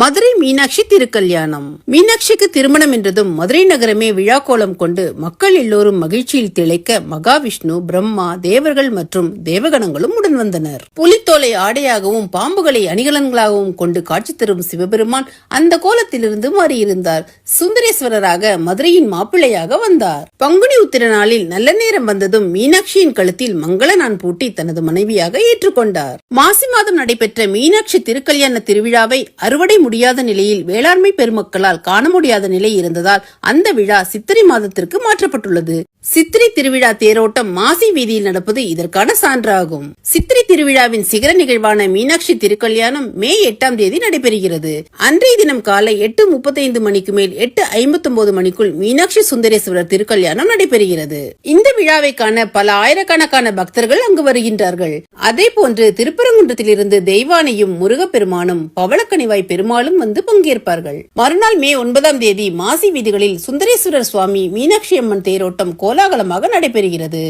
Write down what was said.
மதுரை மீனாட்சி திருக்கல்யாணம். மீனாட்சிக்கு திருமணம் என்றதும் மதுரை நகரமே விழா கோலம் கொண்டு மக்கள் எல்லோரும் மகிழ்ச்சியில் திளைக்க மகாவிஷ்ணு பிரம்மா தேவர்கள் மற்றும் தேவகணங்களும் உடன் வந்தனர். புலித்தோலை ஆடையாகவும் பாம்புகளை அணிகலன்களாகவும் கொண்டு காட்சி தரும் சிவபெருமான் அந்த கோலத்திலிருந்து மாறியிருந்தார். சுந்தரேஸ்வரராக மதுரையின் மாப்பிள்ளையாக வந்தார். பங்குனி உத்திர நாளில் நல்ல நேரம் வந்ததும் மீனாட்சியின் கழுத்தில் மங்கள நான் பூட்டி தனது மனைவியாக ஏற்றுக்கொண்டார். மாசி மாதம் நடைபெற்ற மீனாட்சி திருக்கல்யாண திருவிழாவை அறுவடை முடியாத நிலையில் வேளாண்மை பெருமக்களால் காண முடியாத நிலை இருந்ததால் அந்த விழா சித்திரை மாதத்திற்கு மாற்றப்பட்டுள்ளது. சித்திரை திருவிழா தேரோட்டம் மாசி வீதியில் நடப்பது இதற்கான சான்றாகும். சித்திரை திருவிழாவின் சிகர நிகழ்வான மீனாட்சி திருக்கல்யாணம் மே எட்டாம் தேதி நடைபெறுகிறது. அன்றைய தினம் காலை எட்டு முப்பத்தைந்து மணிக்கு மேல் எட்டு ஐம்பத்தி ஒன்பது மணிக்குள் மீனாட்சி சுந்தரேஸ்வரர் திருக்கல்யாணம் நடைபெறுகிறது. இந்த விழாவை காண பல ஆயிரக்கணக்கான பக்தர்கள் அங்கு வருகின்றார்கள். அதே போன்று திருப்பரங்குன்றத்திலிருந்து தெய்வானையும் முருகப்பெருமானும் பவளக்கனிவாய் பெருமாளும் வந்து பங்கேற்பார்கள். மறுநாள் மே ஒன்பதாம் தேதி மாசி வீதிகளில் சுந்தரேஸ்வரர் சுவாமி மீனாட்சி அம்மன் தேரோட்டம் கோலாகலமாக நடைபெறுகிறது.